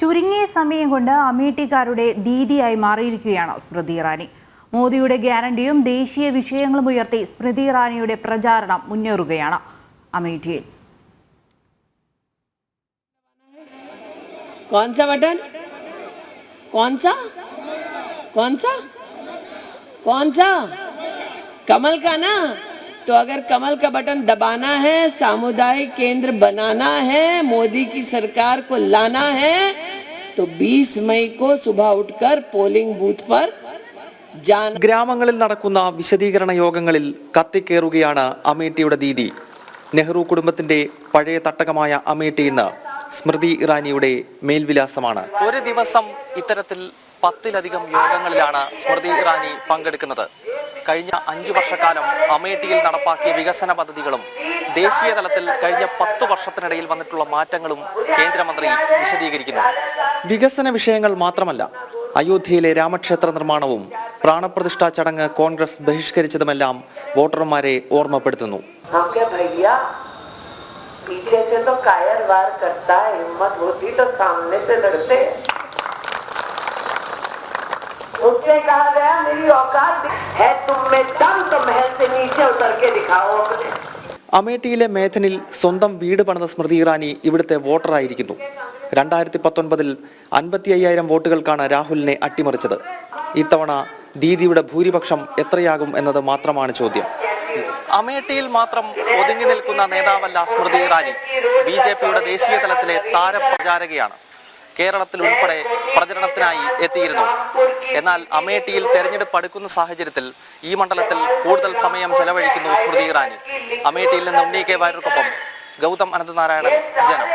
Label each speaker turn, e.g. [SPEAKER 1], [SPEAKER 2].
[SPEAKER 1] ചുരുങ്ങിയ സമയം കൊണ്ട് അമേഠിക്കാരുടെ ദീദിയായി മാറിയിരിക്കുകയാണ് സ്മൃതി ഇറാനി മോദിയുടെ ഗ്യാരണ്ടിയും ദേശീയ വിഷയങ്ങളും ഉയർത്തി സ്മൃതി ഇറാനിയുടെ പ്രചാരണം മുന്നേറുകയാണ് അമേഠിയിൽ
[SPEAKER 2] कौन सा बटन कौन सा कौन सा कौन सा कमल का ना तो अगर कमल का बटन दबाना है सामुदायिक केंद्र बनाना है मोदी की सरकार को लाना है तो 20 मई को सुबह उठकर पोलिंग बूथ पर जाना
[SPEAKER 3] ഗ്രാമങ്ങളിൽ നടക്കുന്ന വിശദീകരണ യോഗങ്ങളിൽ കത്തിക്കേറുകയാണ് അമേഠിയുടെ ദീദി നെഹ്റു കുടുംബത്തിന്റെ പഴയ തട്ടകമായ അമേഠി ഇന്ന് സ്മൃതി ഇറാനിയുടെ മേൽവിലാസമാണ് ഒരു ദിവസം ഇത്തരത്തിൽ പത്തിലധികം യോഗങ്ങളിലാണ് സ്മൃതി ഇറാനി പങ്കെടുക്കുന്നത് കഴിഞ്ഞ അഞ്ചു വർഷക്കാലം അമേഠിയിൽ നടപ്പാക്കിയ വികസന പദ്ധതികളും ദേശീയ തലത്തിൽ കഴിഞ്ഞ പത്തു വർഷത്തിനിടയിൽ വന്നിട്ടുള്ള മാറ്റങ്ങളും കേന്ദ്രമന്ത്രി വിശദീകരിക്കുന്നു വികസന വിഷയങ്ങൾ മാത്രമല്ല അയോധ്യയിലെ രാമക്ഷേത്ര നിർമ്മാണവും പ്രാണപ്രതിഷ്ഠാ ചടങ്ങ് കോൺഗ്രസ് ബഹിഷ്കരിച്ചതുമെല്ലാം വോട്ടർമാരെ ഓർമ്മപ്പെടുത്തുന്നു
[SPEAKER 4] हम क्या भैया पीछे से तो कायर वार करता है हिम्मत होती तो सामने से लड़ते उससे कहा गया मेरी औकात है तुम में दम तो महल से नीचे उतर के दिखाओ अपने
[SPEAKER 3] അമേഠിയിലെ മേധനിൽ സ്വന്തം വീട് പണിത സ്മൃതി ഇറാനി ഇവിടുത്തെ വോട്ടറായിരിക്കുന്നു രണ്ടായിരത്തി പത്തൊൻപതിൽ അൻപത്തി അയ്യായിരം വോട്ടുകൾക്കാണ് രാഹുലിനെ അട്ടിമറിച്ചത് ഇത്തവണ ദീദിയുടെ ഭൂരിപക്ഷം എത്രയാകും എന്നത് മാത്രമാണ് ചോദ്യം അമേഠിയിൽ മാത്രം ഒതുങ്ങി നിൽക്കുന്ന നേതാവല്ല സ്മൃതി ഇറാനി ബി ജെ പിയുടെ ദേശീയ തലത്തിലെ താരപ്രചാരകയാണ് കേരളത്തിൽ ഉൾപ്പെടെ പ്രചരണത്തിനായി എത്തിയിരുന്നു. എന്നാൽ അമേഠിയിൽ തെരഞ്ഞെടുപ്പ് അടുക്കുന്ന സാഹചര്യത്തിൽ ഈ മണ്ഡലത്തിൽ കൂടുതൽ സമയം ചെലവഴിക്കുന്നു സ്മൃതി ഇറാനി. അമേഠിയിൽ നിന്ന് ഉണ്ണി കെ വാര്യർക്കൊപ്പം ഗൗതം അനന്തനാരായണൻ ജനം.